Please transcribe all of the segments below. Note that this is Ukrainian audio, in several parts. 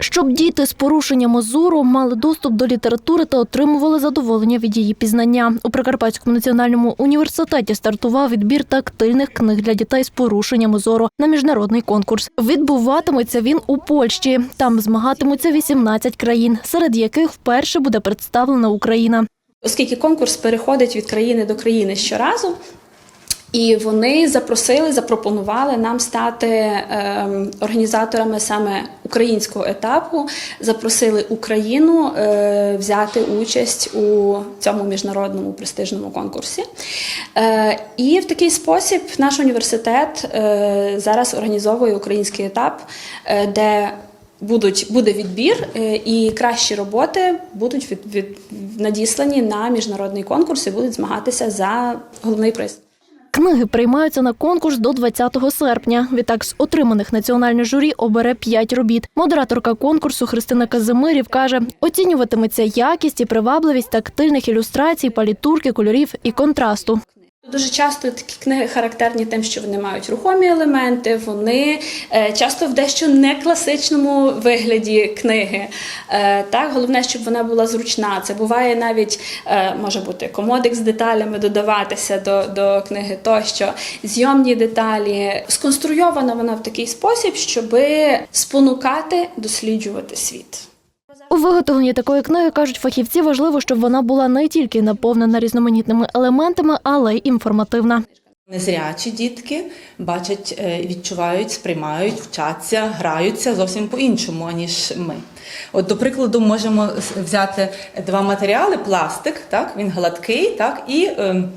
Щоб діти з порушеннями зору мали доступ до літератури та отримували задоволення від її пізнання. У Прикарпатському національному університеті стартував відбір тактильних книг для дітей з порушеннями зору на міжнародний конкурс. Відбуватиметься він у Польщі. Там змагатимуться 18 країн, серед яких вперше буде представлена Україна. Оскільки конкурс переходить від країни до країни щоразу. І вони запросили, запропонували нам стати е, організаторами саме українського етапу. Запросили Україну е, взяти участь у цьому міжнародному престижному конкурсі. Е, і в такий спосіб наш університет е, зараз організовує український етап, е, де Будуть буде відбір, е, і кращі роботи будуть від, від надіслані на міжнародний конкурс і будуть змагатися за головний приз. Книги приймаються на конкурс до 20 серпня. Відтак з отриманих національне журі обере 5 робіт. Модераторка конкурсу Христина Казимирів каже, оцінюватиметься якість і привабливість тактильних ілюстрацій, палітурки, кольорів і контрасту. Дуже часто такі книги характерні тим, що вони мають рухомі елементи, вони е, часто в дещо не класичному вигляді книги. Е, так, головне, щоб вона була зручна. Це буває навіть е, може бути комодик з деталями додаватися до, до книги тощо, зйомні деталі. Сконструйована вона в такий спосіб, щоб спонукати досліджувати світ. У виготовленні такої книги кажуть фахівці, важливо, щоб вона була не тільки наповнена різноманітними елементами, але й інформативна. Незрячі дітки бачать, е, відчувають, сприймають, вчаться, граються зовсім по-іншому, аніж ми. От, до прикладу, можемо взяти два матеріали: пластик, так, він гладкий, так, і ем,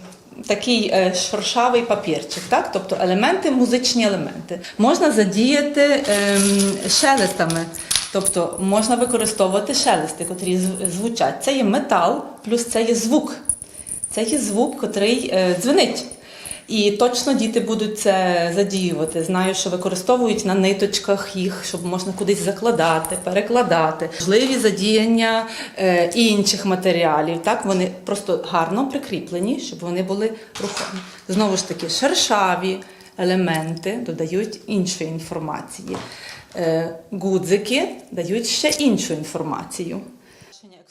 такий е, шершавий папірчик, так, тобто елементи, музичні елементи. Можна задіяти ем, шелестами. Тобто можна використовувати шелести, котрі звучать. Це є метал, плюс це є звук. Це є звук, котрий е, дзвенить. І точно діти будуть це задіювати. Знаю, що використовують на ниточках їх, щоб можна кудись закладати, перекладати. Можливі задіяння е, інших матеріалів. Так, вони просто гарно прикріплені, щоб вони були рухомі. Знову ж таки, шершаві елементи додають іншої інформації. Е, гудзики дають ще іншу інформацію.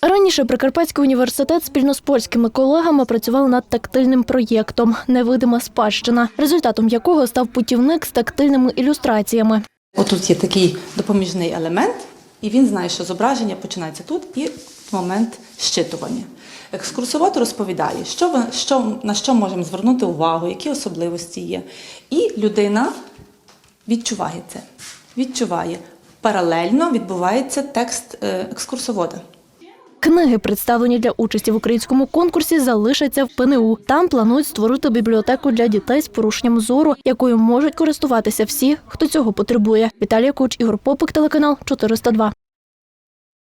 Раніше Прикарпатський університет спільно з польськими колегами працював над тактильним проєктом Невидима спадщина, результатом якого став путівник з тактильними ілюстраціями. Отут є такий допоміжний елемент, і він знає, що зображення починається тут і в момент щитування. Екскурсовод розповідає, що, ви- що, на що можемо звернути увагу, які особливості є. І людина відчуває це. Відчуває. Паралельно відбувається текст е, екскурсовода. Книги, представлені для участі в українському конкурсі, залишаться в ПНУ. Там планують створити бібліотеку для дітей з порушенням зору, якою можуть користуватися всі, хто цього потребує. Віталія Куч, Ігор Попик, телеканал 402.